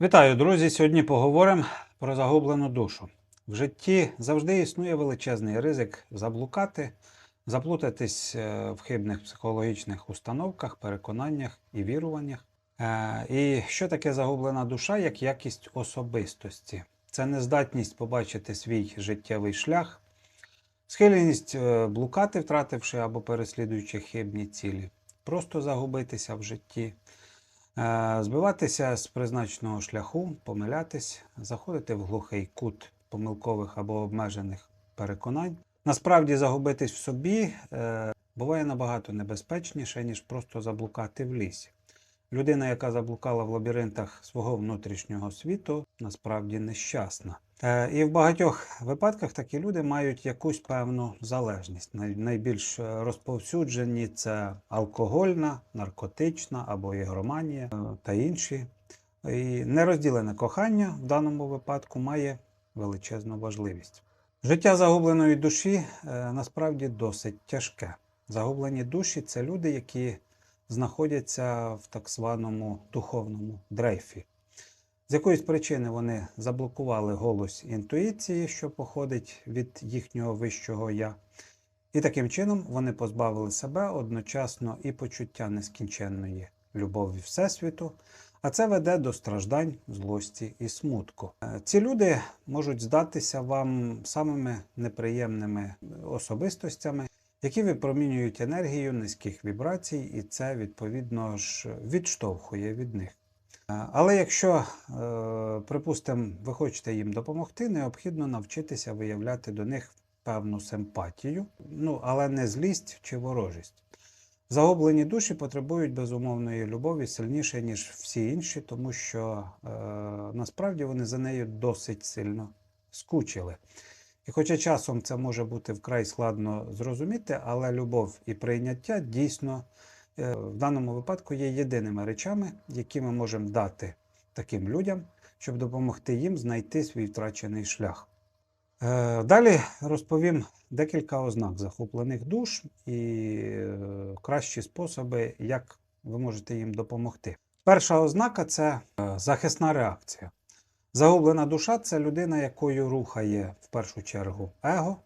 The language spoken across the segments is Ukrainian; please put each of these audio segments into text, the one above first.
Вітаю, друзі! Сьогодні поговоримо про загублену душу. В житті завжди існує величезний ризик заблукати, заплутатись е, в хибних психологічних установках, переконаннях і віруваннях. Е, І що таке загублена душа як якість особистості? Це нездатність побачити свій життєвий шлях, схильність е, блукати, втративши або переслідуючи хибні цілі, просто загубитися в житті. Е, Збиватися з призначеного шляху, помилятись, заходити в глухий кут помилкових або обмежених переконань. Насправді загубитись в собі е, буває набагато небезпечніше, ніж просто заблукати в лісі. Людина, яка заблукала в лабіринтах свого внутрішнього світу, насправді нещасна. Е, І в багатьох випадках такі люди мають якусь певну залежність. Най- Найбільш е, розповсюджені це алкогольна, наркотична або ігроманія е, та інші. І нерозділене кохання в даному випадку має величезну важливість. Життя загубленої душі насправді досить тяжке. Загублені душі це люди, які знаходяться в так званому духовному дрейфі. З якоїсь причини вони заблокували голос інтуїції, що походить від їхнього вищого я. І таким чином вони позбавили себе одночасно і почуття нескінченної любові Всесвіту, а це веде до страждань, злості і смутку. Е, Ці люди можуть здатися вам самими неприємними особистостями, які випромінюють енергію низьких вібрацій, і це відповідно ж відштовхує від них. Е, Але якщо, е, припустимо, ви хочете їм допомогти, необхідно навчитися виявляти до них певну симпатію, ну але не злість чи ворожість. Загублені душі потребують безумовної любові сильніше, ніж всі інші, тому що е, насправді вони за нею досить сильно скучили. І хоча часом це може бути вкрай складно зрозуміти, але любов і прийняття дійсно в даному випадку є єдиними речами, які ми можемо дати таким людям, щоб допомогти їм знайти свій втрачений шлях. Е, Далі розповім декілька ознак захоплених душ і е, кращі способи, як ви можете їм допомогти. Перша ознака це е, захисна реакція. Загублена душа це людина, якою рухає в першу чергу его,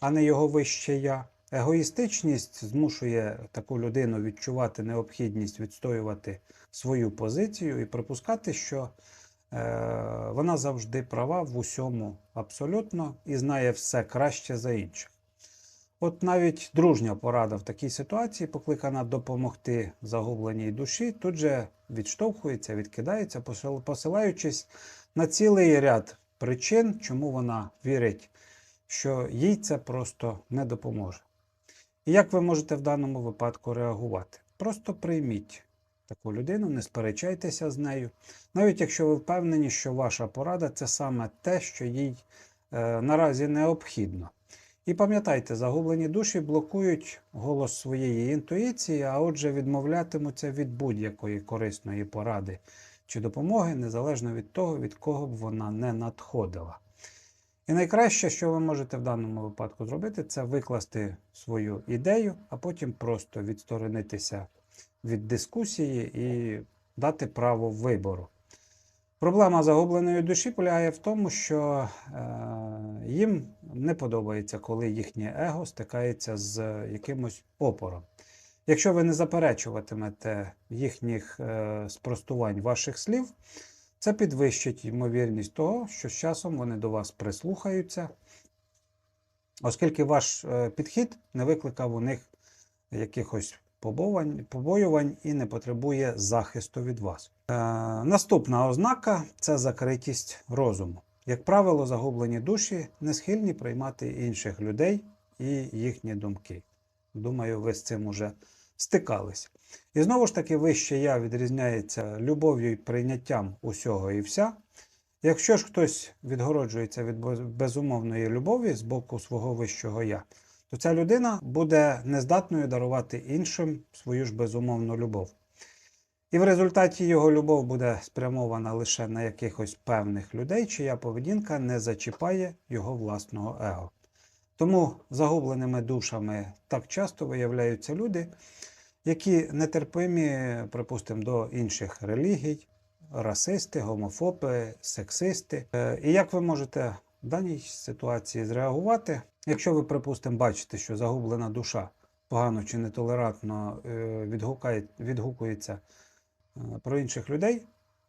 а не його вище я. Егоїстичність змушує таку людину відчувати необхідність відстоювати свою позицію і припускати, що е, вона завжди права в усьому абсолютно і знає все краще за інших. От навіть дружня порада в такій ситуації, покликана допомогти загубленій душі, тут же відштовхується, відкидається, посилаючись на цілий ряд причин, чому вона вірить, що їй це просто не допоможе. І як ви можете в даному випадку реагувати? Просто прийміть таку людину, не сперечайтеся з нею, навіть якщо ви впевнені, що ваша порада це саме те, що їй е, наразі необхідно. І пам'ятайте, загублені душі блокують голос своєї інтуїції, а отже, відмовлятимуться від будь-якої корисної поради чи допомоги, незалежно від того, від кого б вона не надходила. І найкраще, що ви можете в даному випадку зробити, це викласти свою ідею, а потім просто відсторонитися від дискусії і дати право вибору. Проблема загубленої душі полягає в тому, що е, їм не подобається, коли їхнє его стикається з якимось опором. Якщо ви не заперечуватимете їхніх е, спростувань ваших слів, це підвищить ймовірність того, що з часом вони до вас прислухаються, оскільки ваш е, підхід не викликав у них якихось побоювань, і не потребує захисту від вас. Е, наступна ознака це закритість розуму. Як правило, загублені душі не схильні приймати інших людей і їхні думки. Думаю, ви з цим уже стикалися. І знову ж таки, вище я відрізняється любов'ю і прийняттям усього і вся. Якщо ж хтось відгороджується від безумовної любові з боку свого вищого я, то ця людина буде нездатною дарувати іншим свою ж безумовну любов. І в результаті його любов буде спрямована лише на якихось певних людей, чия поведінка не зачіпає його власного его. Тому загубленими душами так часто виявляються люди, які нетерпимі, припустимо, до інших релігій, расисти, гомофоби, сексисти. Е, І як ви можете в даній ситуації зреагувати, якщо ви, припустимо, бачите, що загублена душа погано чи нетолерантно е, відгукується е, про інших людей,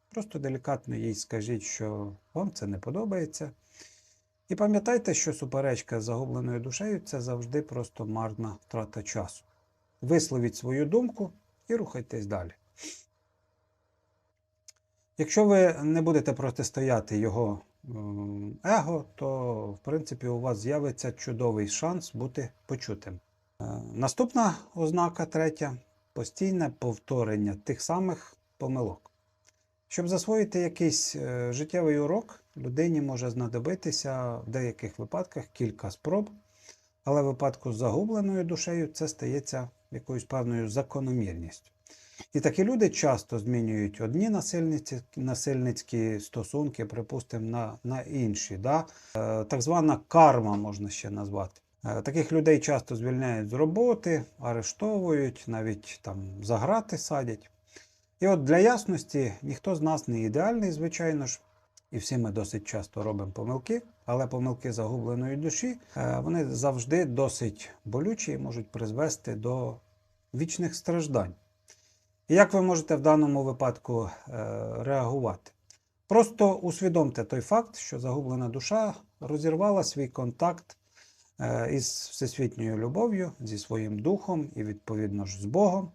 просто делікатно їй скажіть, що вам це не подобається. І пам'ятайте, що суперечка з загубленою душею це завжди просто марна втрата часу. Висловіть свою думку і рухайтесь далі. Якщо ви не будете протистояти його его, то в принципі у вас з'явиться чудовий шанс бути почутим. Е, Наступна ознака третя постійне повторення тих самих помилок. Щоб засвоїти якийсь е, життєвий урок, людині може знадобитися в деяких випадках кілька спроб, але в випадку з загубленою душею це стається якоюсь певною закономірністю. І такі люди часто змінюють одні насильниці, насильницькі стосунки, припустимо, на, на інші. Да? Е, так звана карма можна ще назвати. Е, Таких людей часто звільняють з роботи, арештовують, навіть там за грати садять. І от для ясності ніхто з нас не ідеальний, звичайно ж, і всі ми досить часто робимо помилки, але помилки загубленої душі е, вони завжди досить болючі і можуть призвести до вічних страждань. І як ви можете в даному випадку е, реагувати? Просто усвідомте той факт, що загублена душа розірвала свій контакт е, із всесвітньою любов'ю, зі своїм духом і, відповідно ж, з Богом.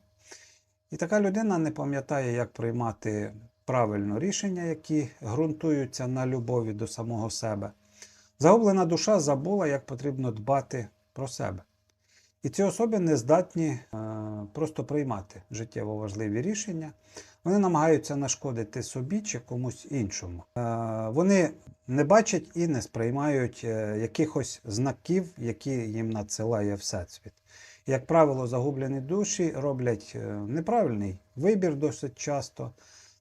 І така людина не пам'ятає, як приймати правильно рішення, які ґрунтуються на любові до самого себе. Загублена душа забула, як потрібно дбати про себе. І ці особи не здатні е, просто приймати життєво важливі рішення. Вони намагаються нашкодити собі чи комусь іншому. Е, вони не бачать і не сприймають е, якихось знаків, які їм надсилає Всесвіт. Як правило, загублені душі роблять е, неправильний вибір досить часто,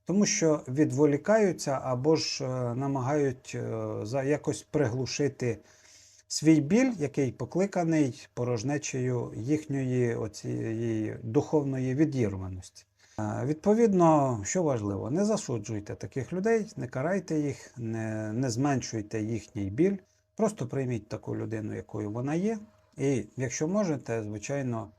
тому що відволікаються або ж е, намагають е, за якось приглушити свій біль, який покликаний порожнечею їхньої оцієї духовної відірваності. Е, Відповідно, що важливо, не засуджуйте таких людей, не карайте їх, не, не зменшуйте їхній біль. Просто прийміть таку людину, якою вона є. І якщо можете, звичайно,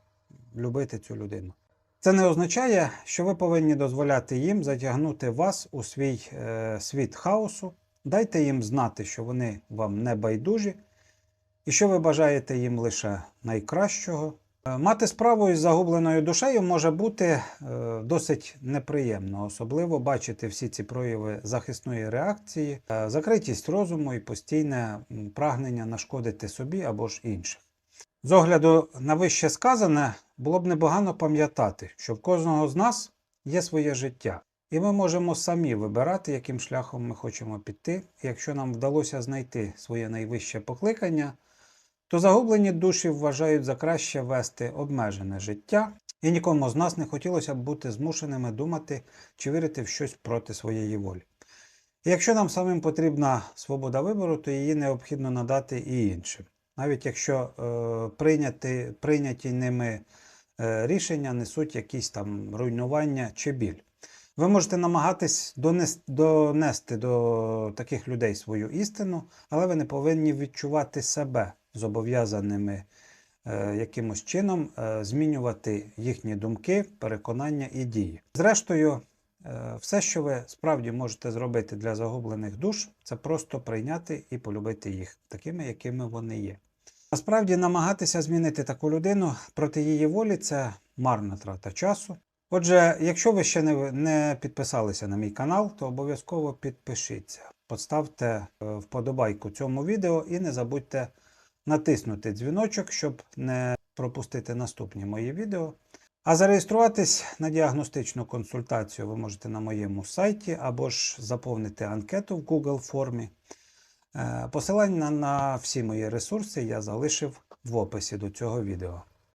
любити цю людину. Це не означає, що ви повинні дозволяти їм затягнути вас у свій е, світ хаосу. Дайте їм знати, що вони вам не байдужі, і що ви бажаєте їм лише найкращого. Е, Мати справу із загубленою душею може бути е, досить неприємно, особливо бачити всі ці прояви захисної реакції, е, закритість розуму і постійне прагнення нашкодити собі або ж інших. З огляду на вище сказане, було б непогано пам'ятати, що в кожного з нас є своє життя, і ми можемо самі вибирати, яким шляхом ми хочемо піти. Якщо нам вдалося знайти своє найвище покликання, то загублені душі вважають за краще вести обмежене життя, і нікому з нас не хотілося б бути змушеними думати чи вірити в щось проти своєї волі. І якщо нам самим потрібна свобода вибору, то її необхідно надати і іншим. Навіть якщо е, прийняти, прийняті ними рішення несуть якісь там руйнування чи біль. Ви можете намагатись донести, до таких людей свою істину, але ви не повинні відчувати себе зобов'язаними е, якимось чином е, змінювати їхні думки, переконання і дії. Зрештою, е, все, що ви справді можете зробити для загублених душ, це просто прийняти і полюбити їх такими, якими вони є. Насправді, намагатися змінити таку людину проти її волі це марна трата часу. Отже, якщо ви ще не, підписалися на мій канал, то обов'язково підпишіться. Поставте е, вподобайку цьому відео і не забудьте натиснути дзвіночок, щоб не пропустити наступні мої відео. А зареєструватись на діагностичну консультацію ви можете на моєму сайті або ж заповнити анкету в Google формі. Е, Посилання на всі мої ресурси я залишив в описі до цього відео.